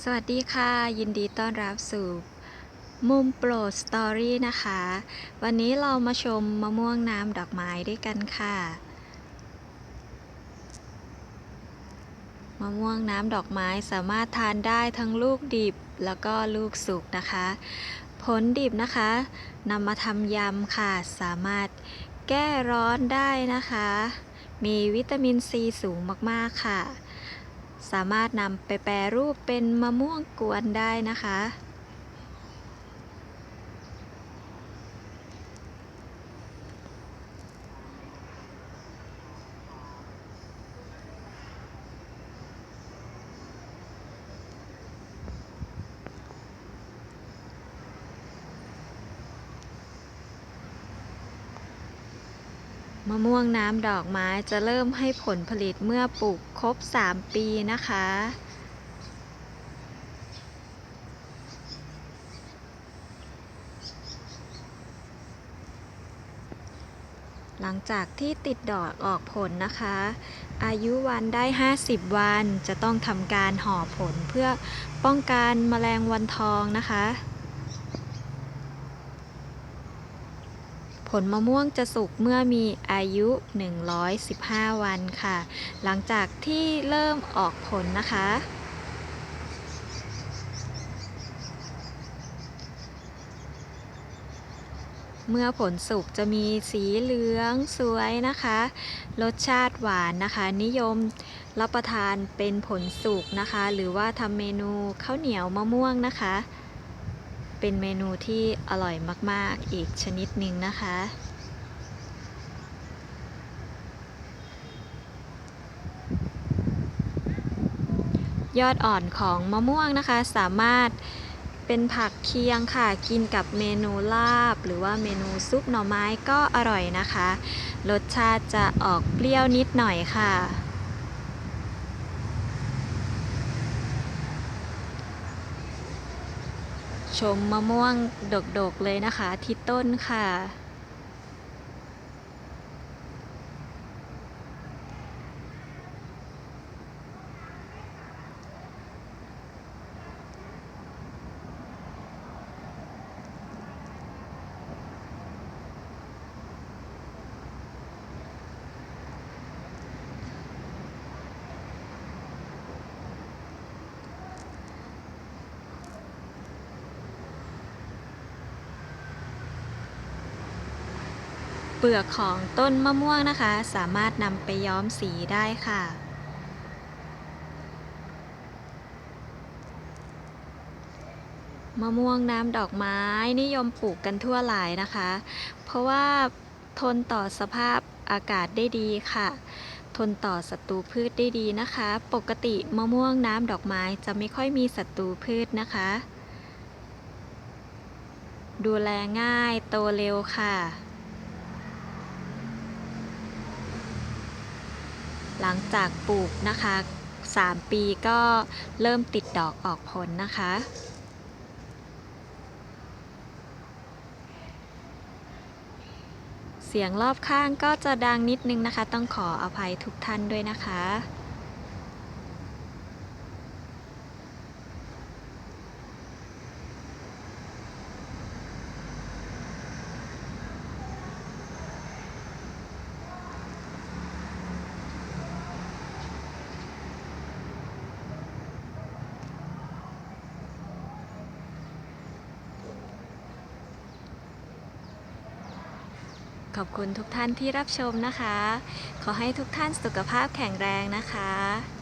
สวัสดีค่ะ ยินดีต้อนรับสู่มุมโปรดสตอรี่นะคะ วันนี้เรามาชมมะม่วงน้ำดอกไม้ด้วยกันค่ะ มะม่วงน้ำดอกไม้สามารถทานได้ทั้งลูกดิบแล้วก็ลูกสุกนะคะ ผลดิบนะคะนำมาทำยำค่ะ สามารถแก้ร้อนได้นะคะ มีวิตามินซีสูงมากๆค่ะ สามารถนำไปแปรรูปเป็นมะม่วงกวนได้นะคะะม่วงน้ำดอกไม้จะเริ่มให้ผลผลิตเมื่อปลูกครบ 3 ปีนะคะ หลังจากที่ติดดอกออกผลนะคะ อายุวันได้ 50 วันจะต้องทำการห่อผลเพื่อป้องกันแมลงวันทองนะคะ ผลมะม่วงจะสุกเมื่อมีอายุ 115 วันค่ะ หลังจากที่เริ่มออกผลนะคะ เมื่อผลสุกจะมีสีเหลืองสวยนะคะ รสชาติหวานนะคะ นิยมรับประทานเป็นผลสุกนะคะ หรือว่าทำเมนูข้าวเหนียวมะม่วงนะคะ เป็นเมนูที่อร่อยมาก ๆ อีกชนิดหนึ่งนะคะ ยอดอ่อนของมะม่วงนะคะสามารถเป็นผักเคียงค่ะ กินกับเมนูลาบ หรือว่าเมนูซุปหน่อไม้ก็อร่อยนะคะ รสชาติจะออกเปรี้ยวนิดหน่อยค่ะ ชมมะม่วงดกๆเลยนะคะ ที่ต้นค่ะ เปลือกของต้นมะม่วงนะคะ สามารถนำไปย้อมสีได้ค่ะ มะม่วงน้ำดอกไม้นิยมปลูกกันทั่วหลายนะคะ เพราะว่าทนต่อสภาพอากาศได้ดีค่ะ ทนต่อศัตรูพืชได้ดีนะคะ ปกติมะม่วงน้ำดอกไม้จะไม่ค่อยมีศัตรูพืชนะคะ ดูแลง่ายโตเร็วค่ะ หลังจากปลูกนะคะ 3 ปีก็เริ่มติดดอกออกผลนะคะ เสียงรอบข้างก็จะดังนิดนึงนะคะ ต้องขออภัยทุกท่านด้วยนะคะ ขอบคุณทุกท่านที่รับชมนะคะ ขอให้ทุกท่านสุขภาพแข็งแรงนะคะ